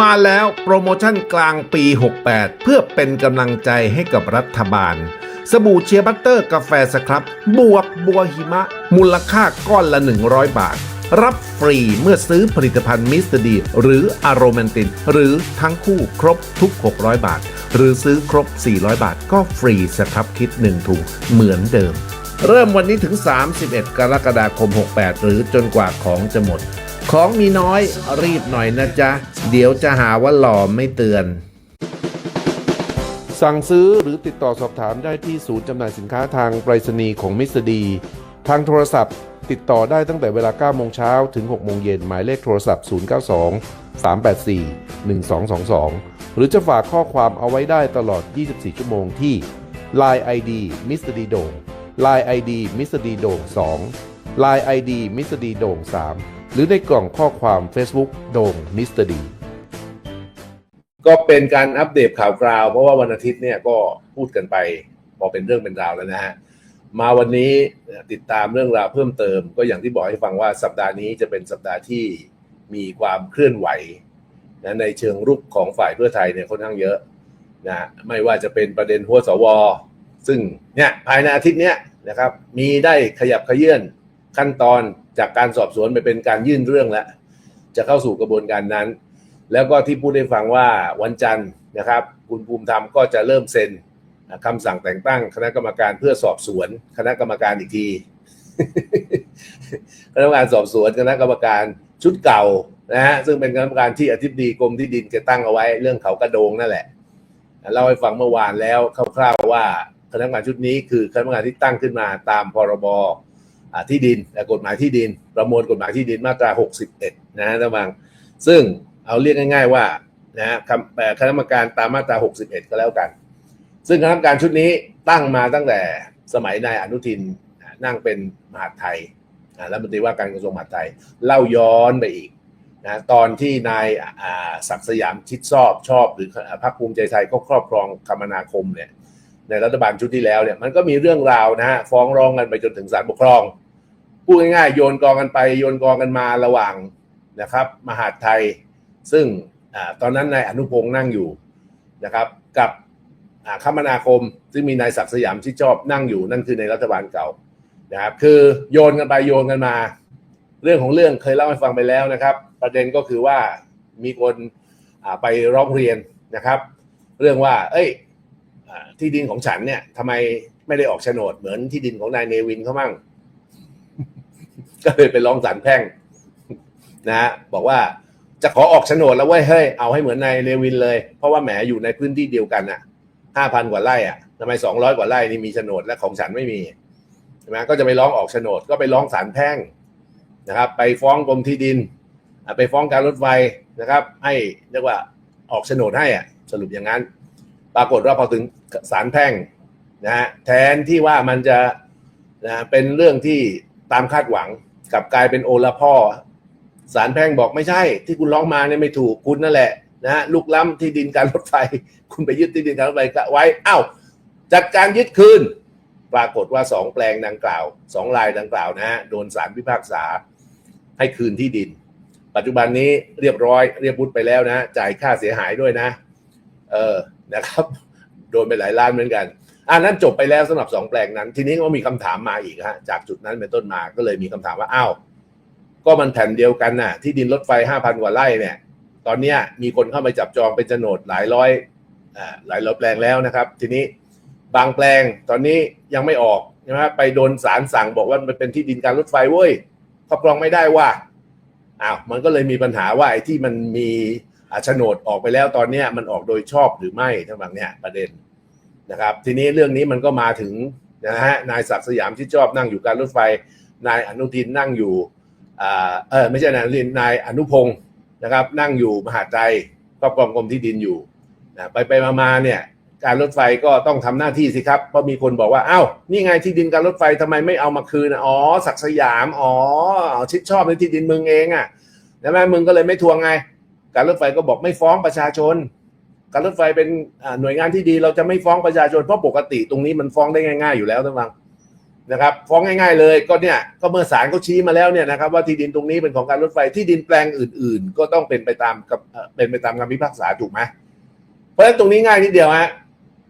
มาแล้วโปรโมชั่นกลางปี 68 เพื่อเป็นกำลังใจให้กับรัฐบาล สบู่เชียร์บัตเตอร์กาแฟสครับ บวกบัวหิมะ มูลค่าก้อนละ 100 บาท รับฟรีเมื่อซื้อผลิตภัณฑ์มิสเตอร์ดี หรืออาร m มนติน หรือทั้งคู่ครบทุก 600 บาท หรือซื้อครบ 400 บาท ก็ฟรีสครับคิด1ถุงเหมือนเดิม เริ่มวันนี้ถึง 31 กรกฎาคม 68 หรือจนกว่าของจะหมด ของมีน้อยรีบหน่อยนะจ๊ะ เดี๋ยวจะหาว่าหล่อไม่เตือน สั่งซื้อหรือติดต่อสอบถามได้ที่ศูนย์จำหน่ายสินค้าทางไปรษณีย์ของมิสดี ทางโทรศัพท์ ติดต่อได้ตั้งแต่เวลา9โมงเช้าถึง6โมงเย็นหมายเลขโทรศัพท์ 092 384 1222 หรือจะฝากข้อความเอาไว้ได้ตลอด 24 ชั่วโมงที่ Line ID Mr. D โด่ง Line ID Mr. D โด่ง2 Line ID Mr. D โด่ง3 หรือในกล่องข้อความ Facebook โด่ง Mr. D ก็เป็นการอัปเดตข่าวคราว เพราะว่าวันอาทิตย์เนี่ยก็พูดกันไปพอเป็นเรื่องเป็นราวแล้วนะฮะมาวันนี้ติดตามเรื่องราวเพิ่มเติม ก็อย่างที่บอกให้ฟังว่าสัปดาห์นี้จะเป็นสัปดาห์ที่มีความเคลื่อนไหวนะในเชิงรุกของฝ่ายเพื่อไทยเนี่ยค่อนข้างเยอะนะไม่ว่าจะเป็นประเด็นหัวสว ซึ่งเนี่ยภายในอาทิตย์เนี้ยนะครับมีได้ขยับขยื่น ขั้นตอนจากการสอบสวนไปเป็นการยื่นเรื่องแล้ว จะเข้าสู่กระบวนการนั้น แล้วก็ที่พูดให้ฟังว่าวันจันทร์นะครับ คุณภูมิธรรมก็จะเริ่มเซ็นคำสั่งแต่งตั้งคณะกรรมการเพื่อสอบสวน คณะกรรมการอีกทีคณะกรรมการสอบสวนคณะกรรมการชุดเก่านะฮะซึ่งเป็นคณะกรรมการที่อธิบดีกรมที่ดินแกตั้งเอาไว้เรื่องเขากระโดงนั่นแหละเล่าให้ฟังเมื่อวานแล้วคร่าวๆว่าคณะกรรมการชุดนี้คือคณะกรรมการที่ตั้งขึ้นมาตามพรบ ที่ดินและกฎหมายที่ดิน ประมวลกฎหมายที่ดินมาตรา 61 นะฮะวัง ซึ่งเอาเรียกง่าย ๆว่านะฮะคำคณะกรรมการตามมาตรา 61 ก็แล้วกัน ซึ่งคณะกรรมการชุดนี้ตั้งมาตั้งแต่สมัยนายอนุทินนั่งเป็นมหาดไทยอ่ารัฐมนตรีว่าการกระทรวงมหาดไทย เล่าย้อนไปอีกนะตอนที่นายศักดิ์สยามชิดชอบชอบ หรือพรรคภูมิใจไทยก็ครอบครองคมนาคมเนี่ย ในรัฐบาลชุดที่แล้วเนี่ยมันก็มีเรื่องราวนะฮะฟ้องร้องกันไปจนถึงศาลปกครองพูดง่ายๆโยนกองกันไปโยนกองกันมาระหว่างนะครับมหาดไทย ซึ่งอตอนนั้นนายอนุพงศ์นั่งอยู่นะครับกับอ่าคมนาคม ซึ่งมีนายศักดิ์สยามชิดชอบนั่งอยู่นั่นคือในรัฐบาลเก่านะครับคือโยนกันไปโยนกันมา เรื่องของเรื่องเคยเล่าให้ฟังไปแล้วนะครับ ประเด็นก็คือว่ามีคนไปร้องเรียนนะครับ เรื่องว่า เอ้ย ที่ดินของฉันเนี่ยทำไมไม่ได้ออกโฉนดเหมือนที่ดินของนายเนวินเขามั่ง ก็เลยไปร้องศาลแพ่งนะฮะบอกว่าจะขอออกโฉนดแล้วเว้ยเฮ้ยเอาให้เหมือนนายเนวินเลย เพราะว่าแหมอยู่ในพื้นที่เดียวกันอะห้าพันกว่าไร่อะทำไมสองร้อยกว่าไร่นี่มีโฉนดและของฉันไม่มีใช่ไหมก็จะไปร้องออกโฉนด ก็ไปร้องศาลแพ่งนะครับ ไปฟ้องกรมที่ดินอะไปฟ้องการรถไฟนะครับ ให้เรียกว่าออกโฉนดให้อะ สรุปอย่างนั้น ปรากฏว่าพอถึงศาลแพ่งนะฮะแทนที่ว่ามันจะนะเป็นเรื่องที่ตามคาดหวังกับกลายเป็นโอละพ่อศาลแพ่งบอกไม่ใช่ ที่คุณร้องมาเนี่ยไม่ถูกคุณนั่นแหละนะฮะลุกล้ำที่ดินการรถไฟ คุณไปยึดที่ดินการรถไฟไว้อ้าวจัดการยึดคืน ปรากฏว่าสองแปลงดังกล่าวสองลายดังกล่าวนะฮะโดนศาลพิพากษาให้คืนที่ดิน ปัจจุบันนี้เรียบร้อยเรียบบุตรไปแล้วนะ จ่ายค่าเสียหายด้วยนะ เออ นะครับ โดนไปหลายล้านเหมือนกันอ่านั้นจบไปแล้วสำหรับสองแปลงนั้น ทีนี้ก็มีคำถามมาอีกฮะจากจุดนั้นเป็นต้นมาก็เลยมีคำถามว่าอ้าวก็มันแผ่นเดียวกันน่ะ ที่ดินรถไฟห้าพันกว่าไร่เนี่ย ตอนเนี้ยมีคนเข้ามาจับจองเป็นโฉนดหลายร้อยอ่าหลายร้อยแปลงแล้วนะครับ ทีนี้บางแปลงตอนนี้ยังไม่ออกใช่ไหมไปโดนศาลสั่งบอกว่ามันเป็นที่ดินการรถไฟเว้ยครอบครองไม่ได้ว่าอ้าวมันก็เลยมีปัญหาว่าไอ้ที่มันมี โฉนดออกไปแล้วตอนนี้มันออกโดยชอบหรือไม่ทั้งบางเนี่ยประเด็นนะครับ ทีนี้เรื่องนี้มันก็มาถึงนะฮะนายศักดิ์สยามที่ชอบนั่งอยู่การรถไฟ นายอนุทินนั่งอยู่อ่าเออไม่ใช่นายอนุทินนายอนุพงศ์นะครับ นั่งอยู่มหาดไทยครอบครองกรมที่ดินอยู่นะไปไปมาเนี่ยการรถไฟก็ต้องทำหน้าที่สิครับ เพราะมีคนบอกว่าอ้าวนี่ไงที่ดินการรถไฟทำไมไม่เอามาคืนอ๋อศักดิ์สยามอ๋อชิดชอบในที่ดินมึงเองอะใช่ไหมมึงก็เลยไม่ทวงไง การรถไฟก็บอกไม่ฟ้องประชาชน การรถไฟเป็นหน่วยงานที่ดีเราจะไม่ฟ้องประชาชนเพราะปกติตรงนี้มันฟ้องได้ง่าย ๆอยู่แล้วท่านฟังนะครับฟ้องง่าย ๆ เลยก็เนี่ยก็เมื่อศาลเขาชี้มาแล้วเนี่ยนะครับว่าที่ดินตรงนี้เป็นของการรถไฟที่ดินแปลงอื่น ๆ ก็ต้องเป็นไปตามกับเอ่อเป็นไปตามคำพิพากษาถูกไหมเพราะฉะนั้นตรงนี้ง่ายนิดเดียวฮะ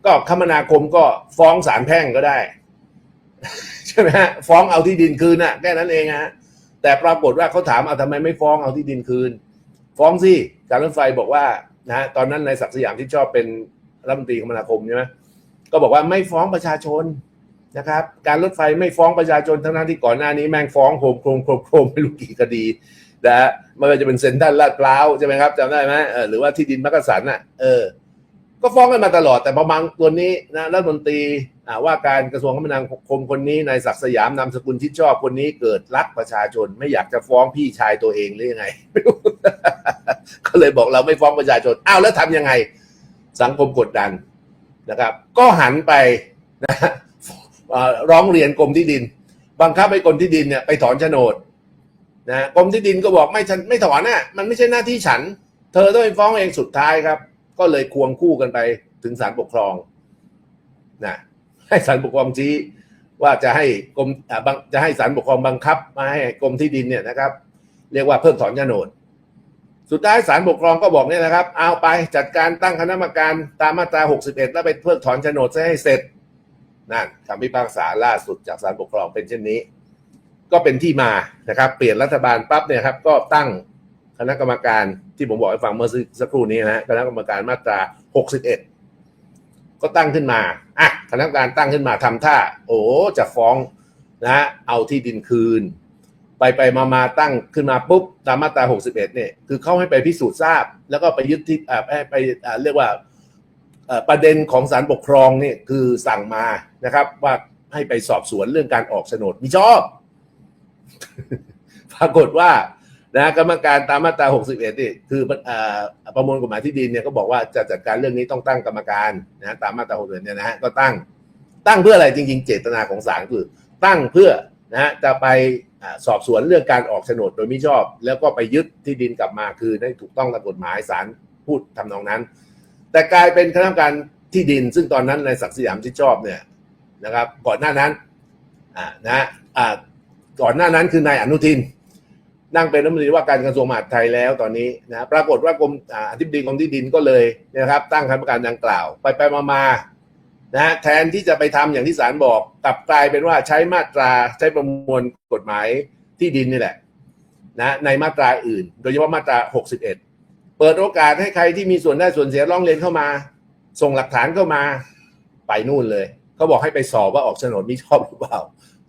ก็คมนาคมก็ฟ้องศาลแพ่งก็ได้ใช่ไหมฮะฟ้องเอาที่ดินคืนน่ะแค่นั้นเองฮะแต่ปรากฏว่าเขาถามเอาทำไมไม่ฟ้องเอาที่ดินคืน ฟ้องสิการรถไฟบอกว่านะตอนนั้นนายศักดิ์สยามที่ชอบเป็นรัฐมนตรีคมนาคมใช่ไหมก็บอกว่าไม่ฟ้องประชาชนนะครับ การรถไฟไม่ฟ้องประชาชนทั้งนั้นที่ก่อนหน้านี้แม่งฟ้องโครมโครมโครมโครมไม่รู้กี่คดีนะฮะม่ว่าจะเป็นเซ็นทรัลลาดพร้าวใช่ไหมครับจำได้ไหมเออหรือว่าที่ดินมักกะสันอะเออ ก็ฟ้องกันมาตลอดแต่พอมังตัวนี้นะรัฐมนตรี ว่าการกระทรวงคมนาคมคนนี้นายศักดิ์สยามนามสกุลชิดชอบคนนี้เกิดรักประชาชนไม่อยากจะฟ้องพี่ชายตัวเองหรือยังไง ก็เลยบอกเราไม่ฟ้องประชาชนอ้าวแล้วทำยังไง สังคมกดดันนะครับ ก็หันไปนะร้องเรียนกรมที่ดิน บังคับให้กรมที่ดินเนี่ยไปถอนโฉนดนะกรมที่ดินก็บอกไม่ฉันไม่ถอนน่ะมันไม่ใช่หน้าที่ฉัน เธอต้องไปฟ้องเองสุดท้ายครับ ก็เลยควงคู่กันไปถึงศาลปกครองนะ ให้ศาลปกครองชี้ว่าจะให้กรมจะให้ศาลปกครองบังคับ มาให้กรมที่ดินเนี่ยนะครับ เรียกว่าเพิกถอนโฉนด สุดท้ายศาลปกครองก็บอกเนี่ยนะครับ เอาไปจัดการตั้งคณะกรรมการตามมาตรา 61 แล้วไปเพิกถอนโฉนดซะให้เสร็จนั่นคำพิพากษาล่าสุดจากศาลปกครองเป็นเช่นนี้ ก็เป็นที่มานะครับ เปลี่ยนรัฐบาลปั๊บเนี่ยครับก็ตั้งคณะกรรมการที่ผมบอกให้ฟังเมื่อสักครู่นี้นะฮะคณะกรรมการมาตรา 61 ก็ตั้งขึ้นมาอะคณะกรรมการตั้งขึ้นมาทำท่า โอ้จะฟ้องนะเอาที่ดินคืน ไปไปมามาตั้งขึ้นมาปุ๊บตามมาตรา 61เนี่ยคือเข้าให้ไปพิสูจน์ทราบ แล้วก็ไปยึดที่อ่าไปอ่าเรียกว่าประเด็นของศาลปกครองเนี่ยคือสั่งมานะครับ ว่าให้ไปสอบสวนเรื่องการออกโฉนดมิชอบ ปรากฏว่า นะกรรมการตามมาตรา 61นี่คืออประมวลกฎหมายที่ดินเนี่ยก็บอกว่าจะจัดการเรื่องนี้ต้องตั้งกรรมการนะตามมาตรา 61เนี่ยนะฮะก็ตั้งตั้งเพื่ออะไรจริง ๆ เจตนาของศาลคือ ตั้งเพื่อนะฮะจะไปอสอบสวนเรื่องการออกโฉนดโดยมิชอบ แล้วก็ไปยึดที่ดินกลับมาคือให้ถูกต้องตามกฎหมายศาลพูดทำนองนั้น แต่กลายเป็นคณะกรรมการที่ดิน ซึ่งตอนนั้นนายศักดิ์สยามชิดชอบเนี่ยนะครับ ก่อนหน้านั้นอ่านะอ่าก่อนหน้านั้นคือนายอนุทิน นั่งเป็นรัฐมนตรีว่าการกระทรวงมหาดไทยแล้วตอนนี้นะปรากฏว่ากรมอธิบดีกรมที่ดินก็เลยนะครับ ตั้งคณะกรรมการดังกล่าว ไปไปมามานะแทนที่จะไปทำอย่างที่ศาลบอกกลับกลายเป็นว่าใช้มาตราใช้ประมวลกฎหมายที่ดินนี่แหละนะในมาตราอื่น โดยเฉพาะมาตรา 61 เปิดโอกาสให้ใครที่มีส่วนได้ส่วนเสียร้องเรียนเข้ามา ส่งหลักฐานเข้ามาไปนู่นเลยเขาบอกให้ไปสอบว่าออกโฉนดมิชอบหรือเปล่า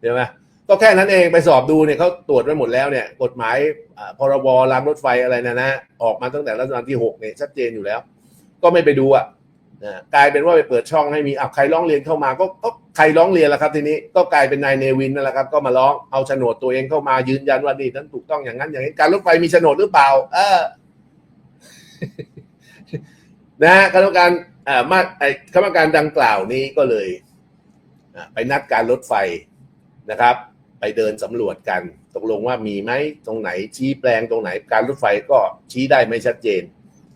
ใช่ไหม ก็แค่นั้นเองไปสอบดูเนี่ยเขาตรวจไว้หมดแล้วเนี่ย กฎหมายพรบรางรถไฟอะไรนะนะออกมาตั้งแต่รัชกาลที่หกเนี่ยชัดเจนอยู่แล้ว ก็ไม่ไปดูอะนะกลายเป็นว่าไปเปิดช่องให้มีอะใครร้องเรียนเข้ามาก็ก็ใครร้องเรียนล่ะครับ ทีนี้ก็กลายเป็นนายเนวินนั่นแหละครับ ก็มาร้องเอาโฉนดตัวเองเข้ามายืนยันว่านี่นั้นถูกต้องอย่างนั้นอย่างนี้การรถไฟมีโฉนดหรือเปล่า เออนะคณะกรรมการอ่ามาไอ้คณะกรรมการดังกล่าวนี้ก็เลยไปนัดการรถไฟนะครับ ไปเดินสำรวจกัน ตกลงว่ามีไหมตรงไหนชี้แปลงตรงไหน การรถไฟก็ชี้ได้ไม่ชัดเจน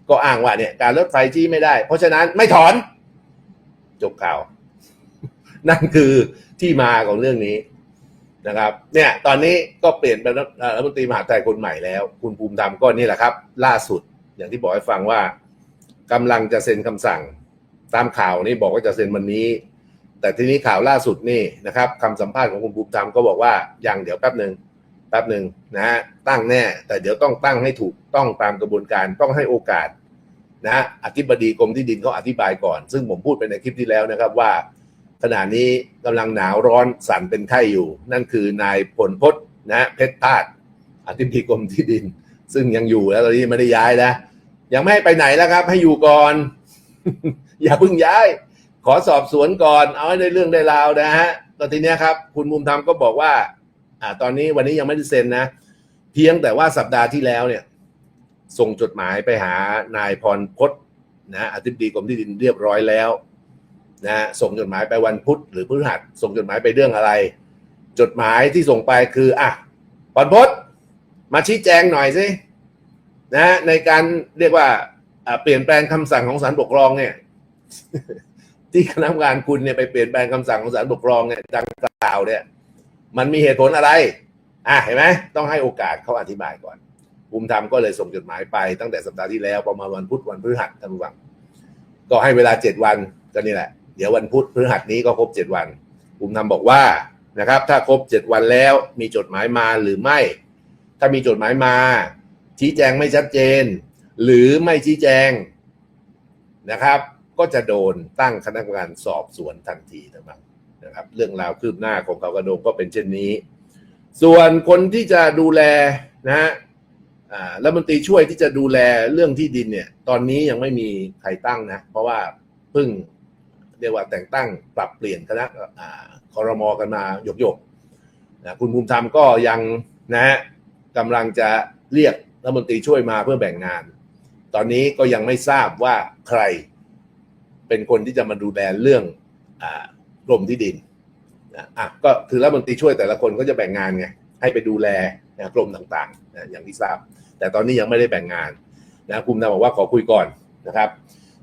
ก็อ้างว่าเนี่ย การรถไฟชี้ไม่ได้ เพราะฉะนั้นไม่ถอนจบข่าว นั่นคือที่มาของเรื่องนี้นะครับ เนี่ย ตอนนี้ก็เปลี่ยนเป็นรัฐมนตรีมหาดไทยคนใหม่แล้ว คุณภูมิธรรมก็นี่แหละครับ ล่าสุดอย่างที่บอกให้ฟังว่ากำลังจะเซ็นคำสั่ง ตามข่าวนี่บอกว่าจะเซ็นวันนี้ แต่ทีนี้ข่าวล่าสุดนี่นะครับคำสัมภาษณ์ของคุณภูมิธรรมก็บอกว่ายังเดี๋ยวแป๊บหนึ่งแป๊บหนึ่งนะฮะตั้งแน่ แต่เดี๋ยวต้องตั้งให้ถูกต้องตามกระบวนการต้องให้โอกาสนะอธิบดีกรมที่ดินเขาอธิบายก่อน ซึ่งผมพูดไปในคลิปที่แล้วนะครับว่า ขณะนี้กำลังหนาวร้อนสั่นเป็นไข้อยู่ นั่นคือนายพลพจน์นะเพชรพาดอธิบดีกรมที่ดิน ซึ่งยังอยู่แล้วตอนนี้ไม่ได้ย้ายนะยังไม่ให้ไปไหนแล้วครับ ให้อยู่ก่อน อย่าเพิ่งย้าย ขอสอบสวนก่อนเอาให้ได้เรื่องได้ราวนะฮะตอนทีเนี้ยครับ คุณมุมธรรมก็บอกว่าอ่า ตอนนี้วันนี้ยังไม่ได้เซ็นนะ เพียงแต่ว่าสัปดาห์ที่แล้วเนี่ย ส่งจดหมายไปหานายพรพจน์นะอธิบดีกรมที่ดินเรียบร้อยแล้วนะส่งจดหมายไปวันพุธหรือพฤหัสส่งจดหมายไปเรื่องอะไร จดหมายที่ส่งไปคืออะพรพจน์มาชี้แจงหน่อยสินะในการเรียกว่าอ่าเปลี่ยนแปลงคำสั่งของศาลปกครองเนี่ย ที่คณะกรรมการคุณเนี่ยไปเปลี่ยนแปลงคำสั่งของศาลปกครองเนี่ยดังกล่าวเนี่ย มันมีเหตุผลอะไร อะเห็นไหมต้องให้โอกาสเขาอธิบายก่อน ภูมิธรรมก็เลยส่งจดหมายไปตั้งแต่สัปดาห์ที่แล้วประมาณวันพุธวันพฤหัสท่านผู้ฟังก็ให้เวลาเจ็ดวันก็นี่แหละ เดี๋ยววันพุธพฤหัสนี้ก็ครบเจ็ดวัน ภูมิธรรมบอกว่านะครับ ถ้าครบเจ็ดวันแล้วมีจดหมายมาหรือไม่ ถ้ามีจดหมายมา ชี้แจงไม่ชัดเจน หรือไม่ชี้แจงนะครับ ก็จะโดนตั้งคณะกรรมการสอบสวนทันทีนะครับนะครับ เรื่องราวคืบหน้าของเขากระโดงก็เป็นเช่นนี้ ส่วนคนที่จะดูแลนะฮะอ่ารัฐมนตรีช่วยที่จะดูแลเรื่องที่ดินเนี่ย ตอนนี้ยังไม่มีใครตั้งนะ เพราะว่าเพิ่งเรียกว่าแต่งตั้งปรับเปลี่ยนคณะคอรมอกันมาหยกๆนะคุณภูมิธรรมก็ยังนะฮะกำลังจะเรียกรัฐมนตรีช่วยมาเพื่อแบ่งงาน ตอนนี้ก็ยังไม่ทราบว่าใคร เป็นคนที่จะมาดูแลเรื่องกรมที่ดินนะอะก็คือรัฐมนตรีช่วยแต่ละคนก็จะแบ่งงานไงให้ไปดูแลนะกรมต่างๆนะอย่างที่ทราบ แต่ตอนนี้ยังไม่ได้แบ่งงานนะภูมิธรรมบอกว่าขอคุยก่อนนะครับ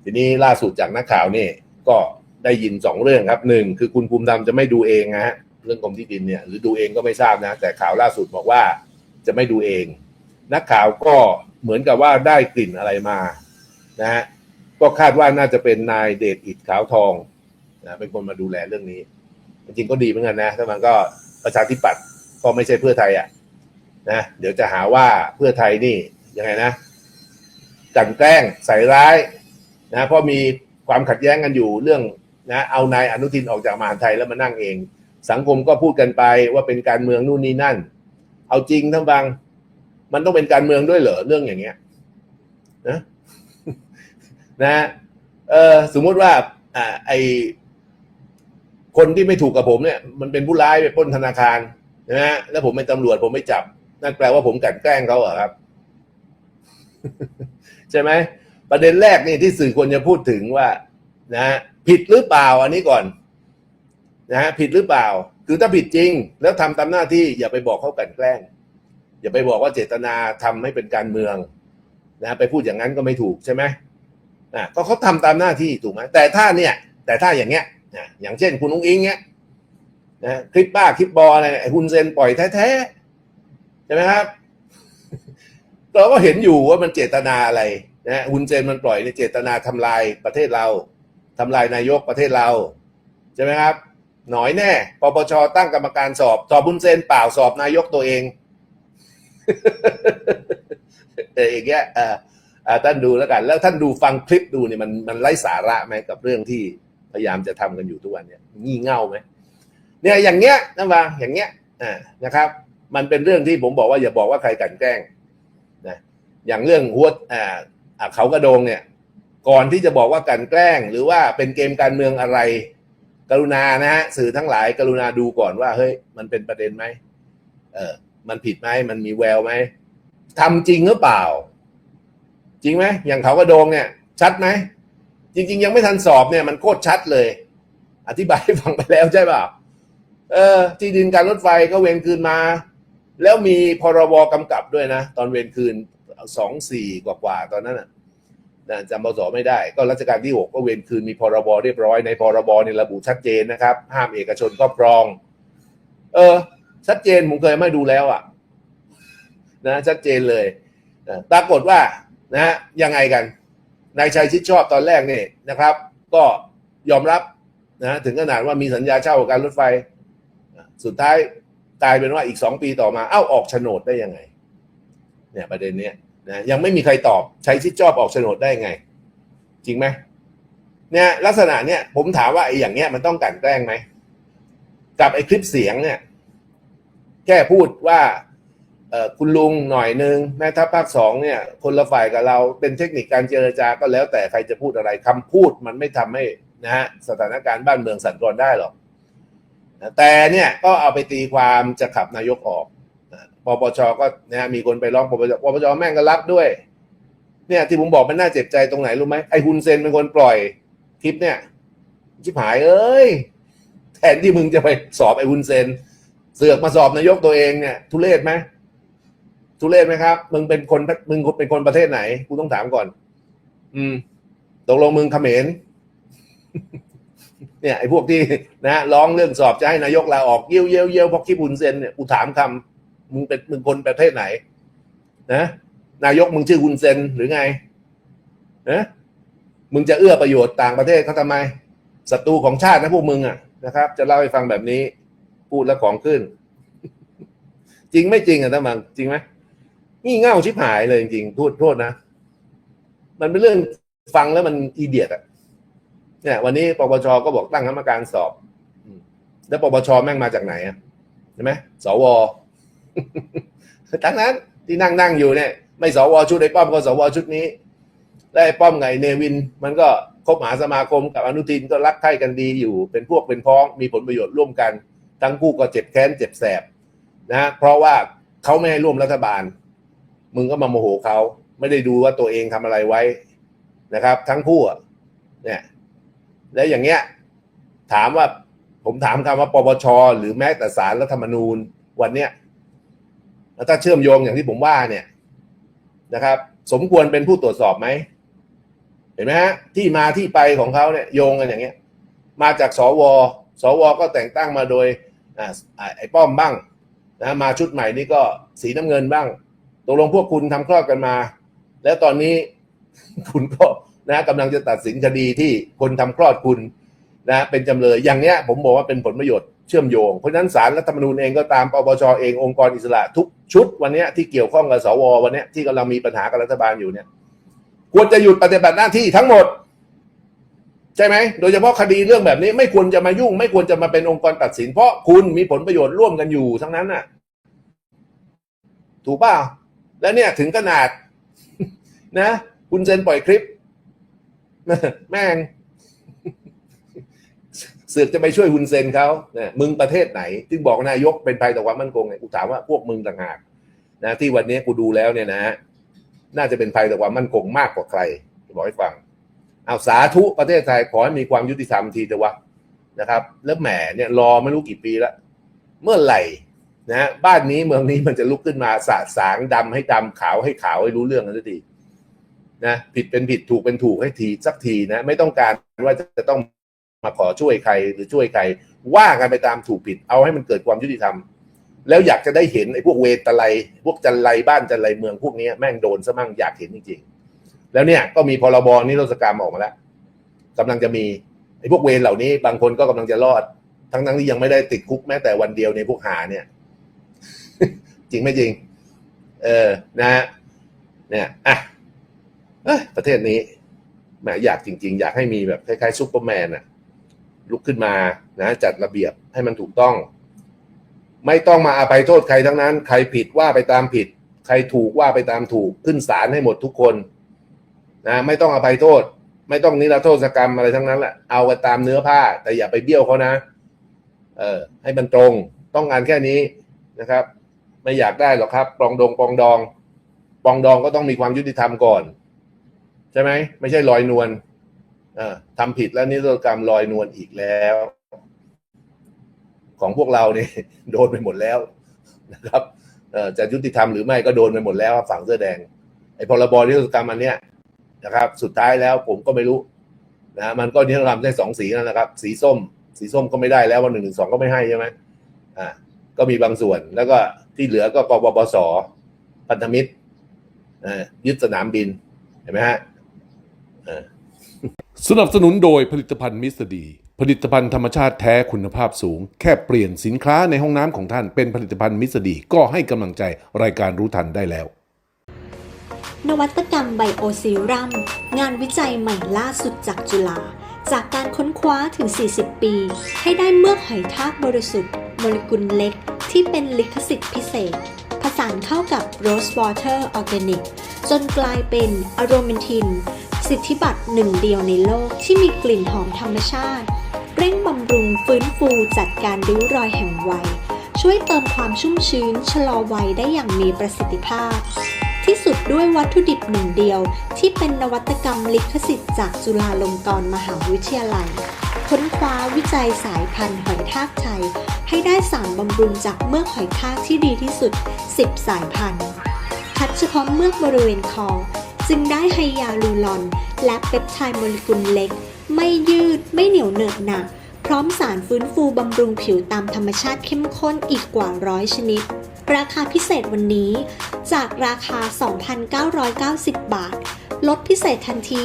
ทีนี้ล่าสุดจากนักข่าวนี่ก็ได้ยินสองเรื่องครับหนึ่งคือคุณภูมิธรรมจะไม่ดูเองนะฮะเรื่องกรมที่ดินเนี่ยหรือดูเองก็ไม่ทราบนะ แต่ข่าวล่าสุดบอกว่าจะไม่ดูเอง นักข่าวก็เหมือนกับว่าได้กลิ่นอะไรมานะฮะ ก็คาดว่าน่าจะเป็นนายเดชอิดขาวทองนะเป็นคนมาดูแลเรื่องนี้ จริงก็ดีเหมือนกันนะถ้ามันก็ประชาธิปัตย์ก็ไม่ใช่เพื่อไทยอะนะเดี๋ยวจะหาว่าเพื่อไทยนี่ยังไงนะกันแกล้งใส่ร้ายนะเพราะมีความขัดแย้งกันอยู่เรื่องนะเอานายอนุทินออกจากมหาไทยแล้วมานั่งเอง สังคมก็พูดกันไปว่าเป็นการเมืองนู่นนี่นั่น เอาจริงทั้งบาง มันต้องเป็นการเมืองด้วยเหรอเรื่องอย่างเงี้ยนะ นะเออสมมุติว่าอ่าไอคนที่ไม่ถูกกับผมเนี่ยมันเป็นผู้ร้ายไปปล้นธนาคารนะฮะแล้วผมเป็นตำรวจผมไม่จับ นั่นแปลว่าผมกลันแกล้งเขาเหรอครับ ใช่ไหมประเด็นแรกนี่ที่สื่อควรจะพูดถึงว่า นะฮะผิดหรือเปล่าอันนี้ก่อน นะฮะผิดหรือเปล่า คือถ้าผิดจริง แล้วทำตามหน้าที่อย่าไปบอกเขากลันแกล้ง อย่าไปบอกว่าเจตนาทำให้เป็นการเมือง นะ ไปพูดอย่างนั้นก็ไม่ถูกใช่ไหม อะก็เขาทำตามหน้าที่ถูกไหมแต่ถ้าเนี่ย แต่ถ้าอย่างเงี้ยนะอย่างเช่นคุณอุ้งอิงเงี้ยนะคลิปบ้าคลิปบออะไรคุณเซนปล่อยแท้ๆใช่ไหมครับเราก็เห็นอยู่ว่ามันเจตนาอะไรนะฮุนเซนมันปล่อยในเจตนาทำลายประเทศเราทำลายนายกประเทศเรา ใช่ไหมครับ หน่อยแน่ปปชตั้งกรรมการสอบสอบบุญเซนเปล่าสอบนายกตัวเองเอออย่างเงี้ยอ่อ่า ท่านดูแล้วกัน แล้วท่านดูฟังคลิปดูเนี่ยมันมันไร้สาระไหมกับเรื่องที่พยายามจะทำกันอยู่ทุกวันเนี่ยงี่เง่าไหมเนี่ยอย่างเงี้ยนะว่าอย่างเงี้ยอ่านะครับ มันเป็นเรื่องที่ผมบอกว่าอย่าบอกว่าใครกันแกล้งนะอย่างเรื่องหัวอ่าอ่าเขากระโดงเนี่ย ก่อนที่จะบอกว่ากันแกล้ง หรือว่าเป็นเกมการเมืองอะไร กรุณานะฮะสื่อทั้งหลาย กรุณาดูก่อนว่าเฮ้ยมันเป็นประเด็นไหมเออมันผิดไหมมันมีแววไหมทำจริงหรือเปล่า จริงไหมอย่างเขากระโดงเนี่ย ชัดไหมจริง ๆ ยังไม่ทันสอบเนี่ยมันโคตรชัดเลย อธิบายให้ฟังไปแล้วใช่เปล่าเออ ที่ดินการรถไฟก็เวรคืนมา แล้วมีพรบกำกับด้วยนะ ตอนเวรคืนสองสี่กว่าๆตอนนั้นน่ะนะจำบสไม่ได้ ก็รัชกาลที่หกก็เวรคืนมีพรบเรียบร้อยในพรบเนี่ยระบุชัดเจนนะครับ ห้ามเอกชนครอบครอง เออ ชัดเจนผมเคยไม่ดูแล้วอะ นะ ชัดเจนเลยปรากฏว่า นะฮะยังไงกันนายชัยชิดชอบตอนแรกเนี่ยนะครับ ก็ยอมรับนะถึงขนาดว่ามีสัญญาเช่ากับการรถไฟ สุดท้ายกลายเป็นว่าอีกสองปีต่อมา เอ้าออกโฉนดได้ยังไง เนี่ยประเด็นเนี้ยนะยังไม่มีใครตอบชัยชิดชอบออกโฉนดได้ไง จริงไหมเนี่ยลักษณะเนี่ยผมถามว่าไอ้อย่างเงี้ยมันต้องกันแกล้งไหมกับไอ้คลิปเสียงเนี่ย แค่พูดว่า คุณลุงหน่อยนึงแม่ทัพภาคสองเนี่ยคนละฝ่ายกับเราเป็นเทคนิคการเจรจาก็แล้วแต่ใครจะพูดอะไรคำพูดมันไม่ทำให้นะฮะสถานการณ์บ้านเมืองสั่นคลอนได้หรอกแต่เนี่ยก็เอาไปตีความจะขับนายกออกปปชก็นะฮะมีคนไปร้องปปชปปชแม่งก็รับด้วย เนี่ยที่ผมบอกมันน่าเจ็บใจตรงไหนรู้ไหมไอ้ฮุนเซนเป็นคนปล่อยคลิปเนี่ยชิบหายเอ้ยแทนที่มึงจะไปสอบไอ้ฮุนเซนเสือกมาสอบนายกตัวเองเนี่ยทุเรศไหม ทุเรศไหมครับ มึงเป็นคนมึงเป็นคนประเทศไหน กูต้องถามก่อน อืมตกลงมึงเขมรเนี่ยไอ้พวกที่นะร้องเรื่องสอบจะให้นายกลาออกเยี่ยวเยี่ยวเยี่ยวเพราะขี้บุญเซนเนี่ยกูถามคำมึงเป็นมึงคนประเทศไหน นะนายกมึงชื่อคุณเซนหรือไงนะมึงจะเอื้อประโยชน์ต่างประเทศเขาทำไมศัตรูของชาตินะพวกมึงอะนะครับ จะเล่าให้ฟังแบบนี้ พูดแล้วของขึ้น จริงไม่จริงอะท่านบังจริงไหม งี่เง่าชิบหายเลยจริงๆพูดโทษนะ มันเป็นเรื่องฟังแล้วมันอีเดียดอะเนี่ย วันนี้ปปชก็บอกตั้งคณะกรรมการสอบ แล้วปปชแม่งมาจากไหนอะใช่ไหมสวทั้งนั้นที่นั่งนั่งอยู่เนี่ย ไม่สวชุดไอ้ป้อมก็สวชุดนี้และไอ้ป้อมไงเนวิน มันก็คบหาสมาคมกับอนุทินก็รักใคร่กันดีอยู่ เป็นพวกเป็นพ้องมีผลประโยชน์ร่วมกัน ทั้งคู่ก็เจ็บแค้นเจ็บแสบนะเพราะว่าเขาไม่ให้ร่วมรัฐบาล มึงก็มาโมโหเขาไม่ได้ดูว่าตัวเองทำอะไรไว้นะครับ ทั้งคู่เนี่ย แล้วอย่างเงี้ย ถามว่าผมถามคำว่าปปชหรือแม้แต่สารรัฐธรรมนูญวันเนี้ยแล้วถ้าเชื่อมโยงอย่างที่ผมว่าเนี่ยนะครับ สมควรเป็นผู้ตรวจสอบไหมเห็นไหมฮะที่มาที่ไปของเขาเนี่ยโยงกันอย่างเงี้ย มาจากสวสวก็แต่งตั้งมาโดยอ่าอ่าไอ้ป้อมบ้างนะมาชุดใหม่นี่ก็สีน้ำเงินบ้าง ตกลงพวกคุณทำคลอดกันมา แล้วตอนนี้คุณก็นะกำลังจะตัดสินคดีที่คนทำคลอดคุณนะเป็นจำเลยอย่างเนี้ยผมบอกว่าเป็นผลประโยชน์เชื่อมโยง เพราะฉะนั้นสารรัฐธรรมนูญเองก็ตามปปชเององค์กรอิสระทุกชุดวันเนี้ยที่เกี่ยวข้องกับสววันเนี้ยที่กำลังมีปัญหากับรัฐบาลอยู่เนี่ยควรจะหยุดปฏิบัติหน้าที่ทั้งหมด ใช่ไหม โดยเฉพาะคดีเรื่องแบบนี้ ไม่ควรจะมายุ่ง ไม่ควรจะมาเป็นองค์กรตัดสิน เพราะคุณมีผลประโยชน์ร่วมกันอยู่ทั้งนั้นน่ะ ถูกป่า แล้วเนี่ยถึงขนาด นะ คุณเซนปล่อยคลิป แม่งเสือกจะไปช่วยคุณเซนเขาเนี่ยมึงประเทศไหนถึงบอกนายกเป็นภัยต่อความมั่นคงไงกูถามว่าพวกมึงต่างหากนะที่วันนี้กูดูแล้วเนี่ยนะน่าจะเป็นภัยต่อความมั่นคงมากกว่าใครบอกให้ฟังเอาสาธุประเทศไทยขอให้มีความยุติธรรมทีเถอะวะนะครับ แล้วแหมเนี่ยรอไม่รู้กี่ปีแล้ว เมื่อไหร่ นะบ้านนี้เมืองนี้มันจะลุกขึ้นมาสาดสางดำให้ดำขาวให้ขาวให้รู้เรื่องกันสักทีนะผิดเป็นผิดถูกเป็นถูกให้ทีสักทีนะ ไม่ต้องการว่าจะต้องมาขอช่วยใครหรือช่วยใคร ว่ากันไปตามถูกผิด เอาให้มันเกิดความยุติธรรม แล้วอยากจะได้เห็นไอ้พวกเวตะไลพวกจันไรบ้านจันไรเมืองพวกนี้แม่งโดนซะมั่งอยากเห็นจริงๆ แล้วเนี่ยก็มีพรบนิรโทษกรรมออกมาแล้วกำลังจะมีไอ้พวกเวรเหล่านี้ บางคนก็กำลังจะรอดทั้งทั้งๆที่ยังไม่ได้ติดคุกแม้แต่วันเดียวในพวกหาเนี่ย จริงไม่จริง เออนะฮะเนี่ยอะเอ้ยประเทศนี้แหมอยากจริง ๆ อยากให้มีแบบคล้ายๆซูเปอร์แมนอะลุกขึ้นมานะจัดระเบียบให้มันถูกต้อง ไม่ต้องมาอาภัยโทษใครทั้งนั้น ใครผิดว่าไปตามผิด ใครถูกว่าไปตามถูกขึ้นศาลให้หมดทุกคนนะไม่ต้องอาภัยโทษ ไม่ต้องนิรโทษกรรมอะไรทั้งนั้นแหละเอากันตามเนื้อผ้า แต่อย่าไปเบี้ยวเขานะ เออให้มันตรงต้องงานแค่นี้นะครับ ไม่อยากได้หรอกครับ ปรองดองปรองดองปรองดองก็ต้องมีความยุติธรรมก่อน ใช่ไหม ไม่ใช่ลอยนวลทำผิดแล้วนิรโทษกรรมลอยนวลอีกแล้ว ของพวกเราเนี่ยโดนไปหมดแล้วนะครับจะยุติธรรมหรือไม่ก็โดนไปหมดแล้วครับฝั่งเสื้อแดงไอ้พรบนิรโทษกรรมอันเนี้ยนะครับ สุดท้ายแล้วผมก็ไม่รู้นะมันก็นิรโทษกรรมได้สองสีนั่นแหละครับ สีส้ม สีส้มก็ไม่ได้แล้ววันหนึ่งหนึ่งสองก็ไม่ให้ใช่ไหมอ่าก็มีบางส่วนแล้วก็ ที่เหลือก็กปปสพันธมิตรเอ่อยึดสนามบิน เห็นไหมฮะสนับสนุนโดยผลิตภัณฑ์มิสดี ผลิตภัณฑ์ธรรมชาติแท้คุณภาพสูง แค่เปลี่ยนสินค้าในห้องน้ำของท่านเป็นผลิตภัณฑ์มิสดี ก็ให้กำลังใจรายการรู้ทันได้แล้ว นวัตกรรมไบโอซีรัม งานวิจัยใหม่ล่าสุดจากจุฬาจากการค้นคว้าถึง 40 ปี ให้ได้เมือกหอยทากบริสุทธิ์ โมเลกุลเล็กที่เป็นลิขสิทธิ์พิเศษ ผสานเข้ากับ Rose Water Organic จนกลายเป็นอโรเมนทิน สิทธิบัตรหนึ่งเดียวในโลกที่มีกลิ่นหอมธรรมชาติ เร่งบำรุงฟื้นฟูจัดการริ้วรอยแห่งวัย ช่วยเติมความชุ่มชื้นชะลอวัยได้อย่างมีประสิทธิภาพ ที่สุดด้วยวัตถุดิบหนึ่งเดียวที่เป็นนวัตกรรมลิขสิทธิ์จากจุฬาลงกรณ์มหาวิทยาลัย ค้นคว้าวิจัยสายพันธุ์หอยทากไทย ให้ได้สารบำรุงจากเมือกหอยทากที่ดีที่สุด 10 สายพันธุ์ คัดเฉพาะเมือกบริเวณคอ จึงได้ไฮยาลูรอน และเปปไทด์โมเลกุลเล็ก ไม่ยืดไม่เหนียวเหนอะหนะพร้อมสารฟื้นฟูบำรุงผิวตามธรรมชาติเข้มข้นอีกกว่าร้อยชนิด ราคาพิเศษวันนี้ จากราคา 2,990 บาท ลดพิเศษทันที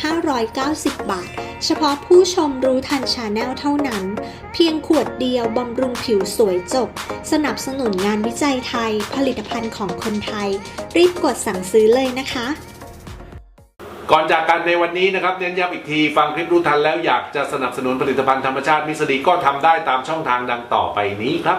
1,590 บาท เฉพาะผู้ชมรู้ทันชาแนลเท่านั้น เพียงขวดเดียวบำรุงผิวสวยจบ สนับสนุนงานวิจัยไทย ผลิตภัณฑ์ของคนไทย รีบกดสั่งซื้อเลยนะคะก่อนจากกันในวันนี้นะครับเน้นย้ำอีกทีฟังคลิปรู้ทันแล้วอยากจะสนับสนุนผลิตภัณฑ์ธรรมชาติมิสดีก็ทำได้ตามช่องทางดังต่อไปนี้ครับ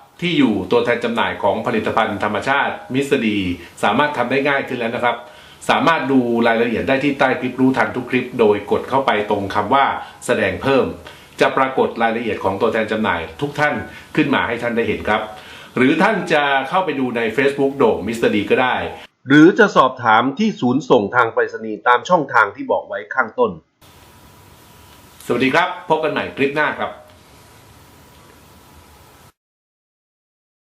ที่อยู่ตัวแทนจำหน่ายของผลิตภัณฑ์ธรรมชาติมิสดี สามารถทำได้ง่ายขึ้นแล้วนะครับ สามารถดูรายละเอียดได้ที่ใต้คลิปรู้ทันทุกคลิป โดยกดเข้าไปตรงคำว่าแสดงเพิ่ม จะปรากฏรายละเอียดของตัวแทนจำหน่ายทุกท่านขึ้นมาให้ท่านได้เห็นครับ หรือท่านจะเข้าไปดูใน Facebook โด่งมิสเตอร์ดีก็ได้ หรือจะสอบถามที่ศูนย์ส่งทางไปรษณีย์ตามช่องทางที่บอกไว้ข้างต้น สวัสดีครับ พบกันใหม่คลิปหน้าครับ